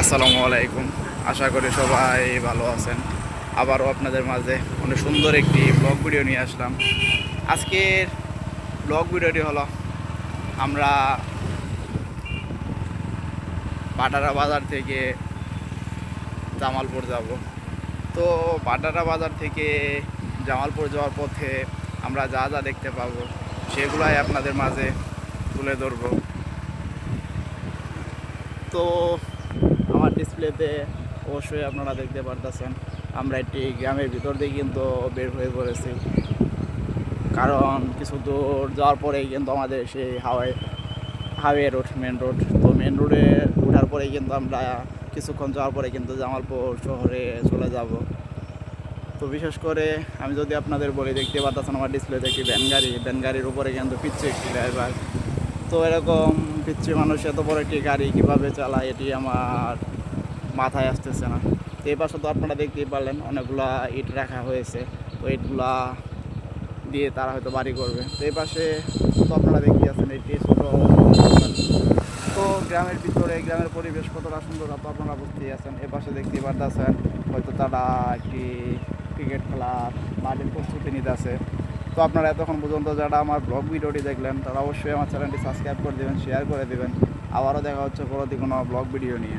আসসালামু আলাইকুম। আশা করি সবাই ভালো আছেন। আবারও আপনাদের মাঝে অনেক সুন্দর একটি ব্লগ ভিডিও নিয়ে আসলাম। আজকের ব্লগ ভিডিওটি হলো, আমরা পাটারা বাজার থেকে জামালপুর যাব। তো পাটারা বাজার থেকে জামালপুর যাওয়ার পথে আমরা যা যা দেখতে পাবো, সেগুলাই আপনাদের মাঝে তুলে ধরবো। তো আমার ডিসপ্লেতে অবশ্যই আপনারা দেখতে পারতেছেন। আমরা একটি গ্রামের ভিতর দিয়ে কিন্তু বের হয়ে পড়েছি। কারণ কিছু দূর যাওয়ার পরেই কিন্তু আমাদের সেই হাওয়াই হাইওয়ে রোড মেন রোড তো মেন রোডে ওঠার পরেই কিন্তু আমরা কিছুক্ষণ যাওয়ার পরে কিন্তু জামালপুর শহরে চলে যাব। তো বিশেষ করে আমি যদি আপনাদের বলি, দেখতে পাচ্ছেন আমার ডিসপ্লেতে একটি ভ্যান গাড়ি। ভ্যান গাড়ির উপরে কিন্তু পিচ্ছে একটি ড্রাইভার তো এরকম পিচ্ছি মানুষ এত বড় একটি গাড়ি কীভাবে চালায়, এটি আমার মাথায় আসতেছে না। তো এই পাশে তো আপনারা দেখতেই পারলেন, অনেকগুলা ইট রাখা হয়েছে। তো ইটগুলা দিয়ে তারা হয়তো বাড়ি করবে। তো এই পাশে তো আপনারা দেখতে আছেন, এটি ছোটো তো গ্রামের ভিতরে, গ্রামের পরিবেশ কতটা সুন্দর তা আপনারা বুঝতেই আছেন। এ পাশে দেখতেই পারতেছেন, হয়তো তারা একটি ক্রিকেট খেলার মাঠের প্রস্তুতি নিতে আছে তো আপনারা এতক্ষণ পর্যন্ত যারা আমার ব্লগ ভিডিওটি দেখলেন, তারা অবশ্যই আমার চ্যানেলটি সাবস্ক্রাইব করে দেবেন শেয়ার করে দেবেন। আবারও দেখা হচ্ছে পরবর্তী কোনো ব্লগ ভিডিও নিয়ে।